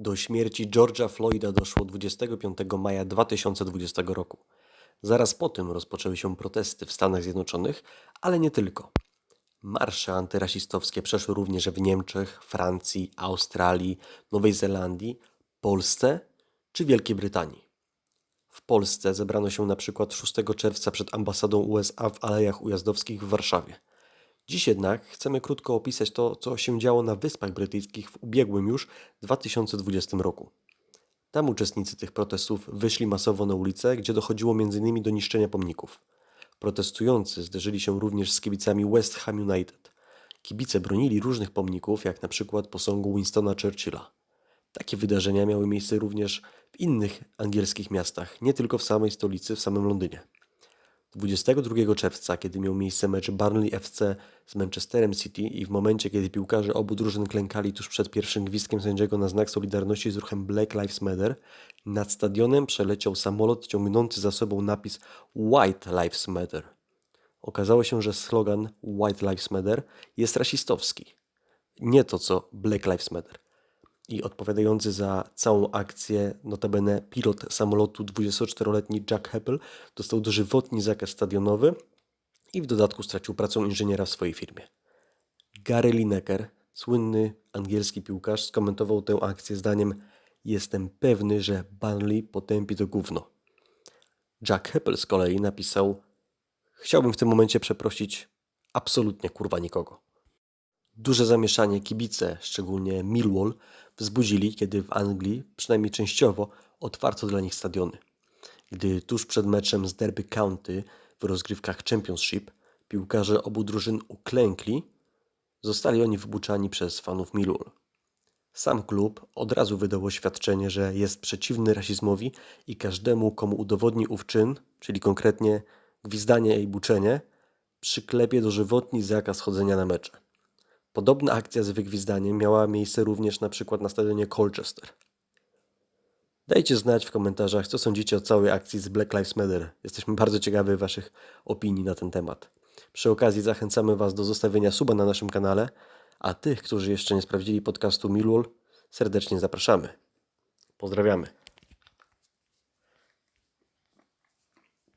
Do śmierci George'a Floyda doszło 25 maja 2020 roku. Zaraz po tym rozpoczęły się protesty w Stanach Zjednoczonych, ale nie tylko. Marsze antyrasistowskie przeszły również w Niemczech, Francji, Australii, Nowej Zelandii, Polsce czy Wielkiej Brytanii. W Polsce zebrano się na przykład 6 czerwca przed ambasadą USA w Alejach Ujazdowskich w Warszawie. Dziś jednak chcemy krótko opisać to, co się działo na Wyspach Brytyjskich w ubiegłym już 2020 roku. Tam uczestnicy tych protestów wyszli masowo na ulice, gdzie dochodziło m.in. do niszczenia pomników. Protestujący zderzyli się również z kibicami West Ham United. Kibice bronili różnych pomników, jak na przykład posągu Winstona Churchilla. Takie wydarzenia miały miejsce również w innych angielskich miastach, nie tylko w samej stolicy, w samym Londynie. 22 czerwca, kiedy miał miejsce mecz Burnley FC z Manchesterem City i w momencie, kiedy piłkarze obu drużyn klękali tuż przed pierwszym gwizdkiem sędziego na znak solidarności z ruchem Black Lives Matter, nad stadionem przeleciał samolot ciągnący za sobą napis White Lives Matter. Okazało się, że slogan White Lives Matter jest rasistowski. Nie to co Black Lives Matter i odpowiadający za całą akcję, notabene pilot samolotu 24-letni Jack Heppel dostał dożywotni zakaz stadionowy i w dodatku stracił pracę inżyniera w swojej firmie. Gary Lineker, słynny angielski piłkarz, skomentował tę akcję zdaniem Jestem pewny, że Burnley potępi to gówno. Jack Heppel z kolei napisał Chciałbym w tym momencie przeprosić absolutnie kurwa nikogo. Duże zamieszanie kibice, szczególnie Millwall, wzbudzili, kiedy w Anglii, przynajmniej częściowo, otwarto dla nich stadiony. Gdy tuż przed meczem z Derby County w rozgrywkach Championship piłkarze obu drużyn uklękli, zostali oni wybuczani przez fanów Millwall. Sam klub od razu wydał oświadczenie, że jest przeciwny rasizmowi i każdemu, komu udowodni ów czyn, czyli konkretnie gwizdanie i buczenie, przyklepie dożywotni zakaz chodzenia na mecze. Podobna akcja z wygwizdaniem miała miejsce również na przykład na stadionie Colchester. Dajcie znać w komentarzach, co sądzicie o całej akcji z Black Lives Matter. Jesteśmy bardzo ciekawi Waszych opinii na ten temat. Przy okazji zachęcamy Was do zostawienia suba na naszym kanale, a tych, którzy jeszcze nie sprawdzili podcastu Millwall, serdecznie zapraszamy. Pozdrawiamy.